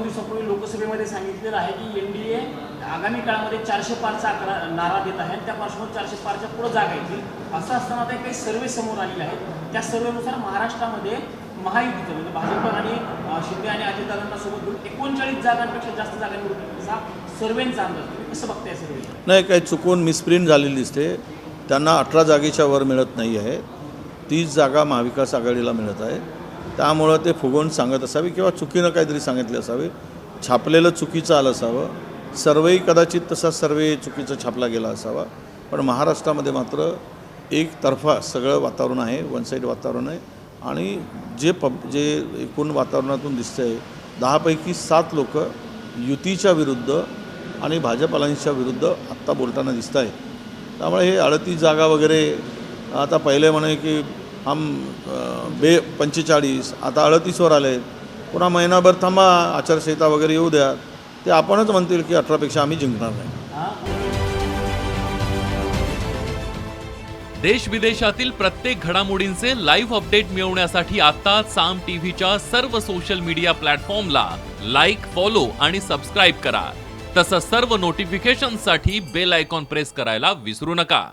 दोन दिवसापूर्वी लोकसभेमध्ये सांगितलेलं आहे की एन डी ए आगामी काळामध्ये चारशे पारचा आकडा नारा देत आहे आणि त्या पार्श्वभूमीवर चारशे पारच्या पुढे जागा येतील. असं असताना आता काही सर्वे समोर आलेले आहेत. त्या सर्वेनुसार महाराष्ट्रामध्ये महायुतीचं म्हणजे भाजप आणि शिंदे आणि अजितदादांना सोबत घेऊन एकोणचाळीस जागांपेक्षा जास्त जागा असा सर्वेंचा अंदाज कसं बघताय सर्वे नाही काही चुकून मिसप्रिंट झालेली दिसते. त्यांना अठरा जागेच्या वर मिळत नाही आहे. तीस जागा महाविकास आघाडीला मिळत आहे. त्यामुळं ते फुगवून सांगत असावे किंवा चुकीनं काहीतरी सांगितले असावे. छापलेलं चुकीचं आलं असावं. सर्वेही कदाचित तसा सर्वे चुकीचं छापला गेला असावा. पण महाराष्ट्रामध्ये मात्र एकतर्फा सगळं वातावरण आहे वन साईड वातावरण आहे. आणि जे पब जे एकूण वातावरणातून दिसतं आहे दहापैकी सात लोक युतीच्या विरुद्ध आणि भाजपालांच्या विरुद्ध आत्ता बोलताना दिसत आहे त्यामुळे हे अडतीस जागा वगैरे आता पहिले म्हणे की हम बे पंचेचाळीस आता अडतीसवर आले. पुन्हा महिनाभर थांबा आचारसंहिता वगैरे येऊ द्या. ते आपणच म्हणतील की अठरापेक्षा आम्ही जिंकणार नाही. देश विदेशातील प्रत्येक घडामोडींचे लाईव्ह अपडेट मिळवण्यासाठी आता साम टीव्हीच्या सर्व सोशल मीडिया प्लॅटफॉर्मला लाईक फॉलो आणि सबस्क्राईब करा. तसंच सर्व नोटिफिकेशनसाठी बेल आयकॉन प्रेस करायला विसरू नका.